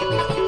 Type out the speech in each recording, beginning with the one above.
અરે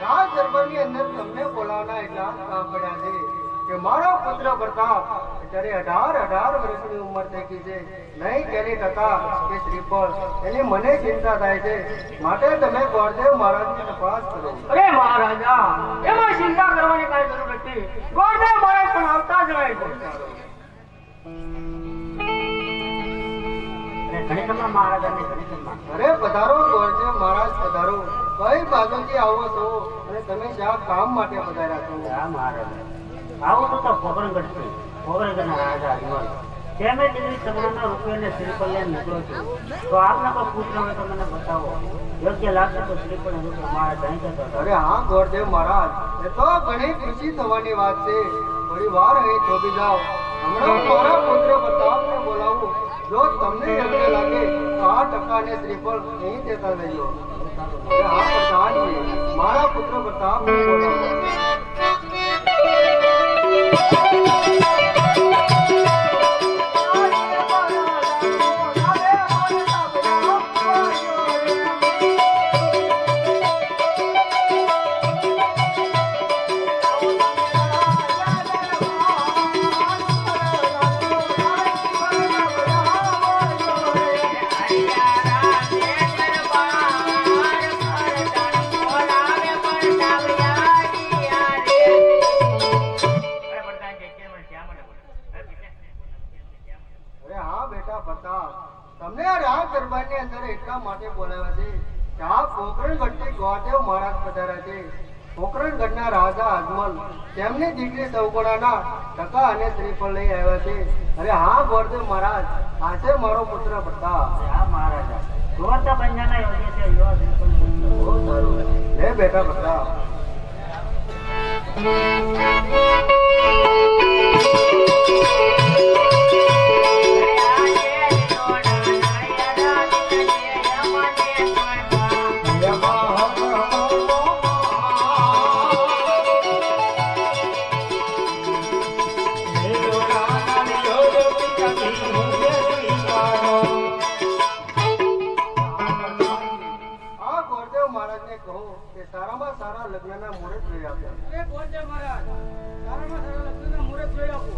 રાજ દરબારની અંદર તમને બોલાવના એટલા પડ્યા છે કે મારો પુત્ર પ્રતાપ અત્યારે અઢાર અઢાર વર્ષની ઉંમર થઈ ગઈ છે. નહીં તેની ટકા કે શ્રીફળ. એની મને ચિંતા થાય છે. માટે તમે ગોળદેવ મહારાજની તપાસ કરો. અરે મહારાજા એમાં ચિંતા કરવાની કાંઈ જરૂર નથી. ગોળદેવ મહારાજ પણ આવતા જ રહે છે. અરે પધારો ગોળદેવ મહારાજ પધારો. કઈ બાજુથી આવો છો અને તમે શા કામ માટે પધાર્યા છો? આવો તો પોકરણગઢ છે પોકરણગઢના રાજા અજમલ તેમે દીકરી સગડાના રૂપિયાને શ્રી કલ્યાણ નીકળો છો તો આપના કોઈ પુત્ર હોય તો મને બતાવો. યોગ્ય લાગશે તો શ્રીફળ રૂપ મારા જાણી અરે હા ગોરદેવ મહારાજ. એ તો ઘણી ખુશી થવાની વાત છે. થોડી વાર અહીં થોભી જાઓ. હમણાં મારા પુત્ર પ્રતાપને બોલાવું. જો તમને યોગ્ય લાગે તો આ ટકાને શ્રીફળ અહીં દેતા પ્રધાનજી મારા પુત્ર પ્રતાપને કે આ પોકરણગઢથી મહારાજ પધાર્યા છે. પોકરણગઢના રાજા અજમલ. તેમની દીકરી સૌગોડાના ટકા અને શ્રીફળ લઈ આવ્યા છે. અરે હા ગોરદેવ મહારાજ આ છે મારો પુત્ર પ્રતાપ. હા મહારાજા. ગોવર્ધન બંજાના યોગ્ય છે યુવા બહુ સારું. લે બેટા પ્રતાપ. સારામાં સારા લગ્નના મુહૂર્ત જોઈ આપ્યા સારામાં સારા લગ્નના મુહૂર્ત જોઈ આપો.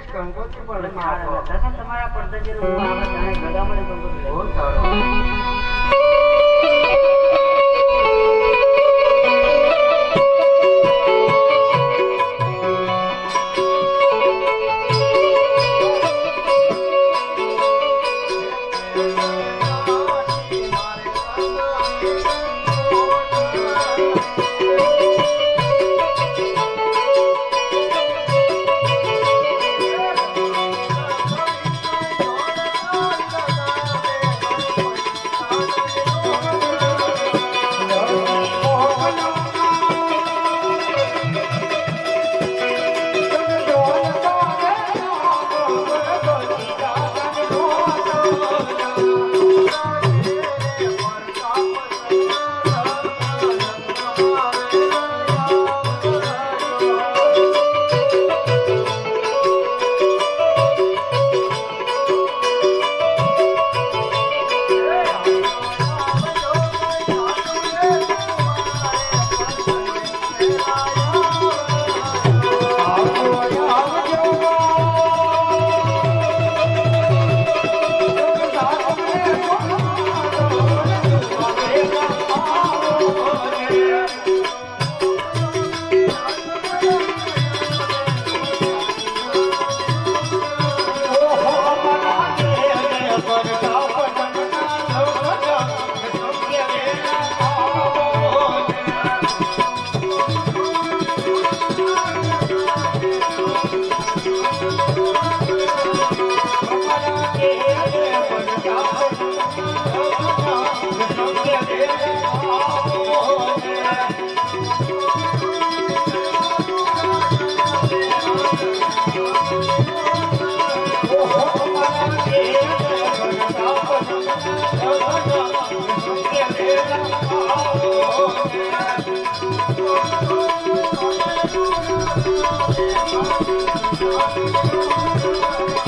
કંકોત્રી પણ તમારા પડદજીનું હું આપણે જાણે કંકોત્રી બહુ લખી.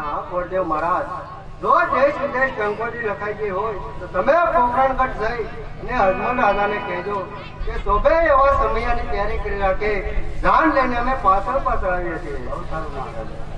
કોરદેવ મહારાજ. જો દેશ વિદેશ કંકોત્રી લખાઈ ગઈ હોય, તો તમે પોખરણગઢ જઈ અને હનુમાન રાજાને કહેજો કે શોભે એવા સમયની તૈયારી કરી રાખે. જાન લઈને અમે પાછળ પાછળ આવીએ છીએ.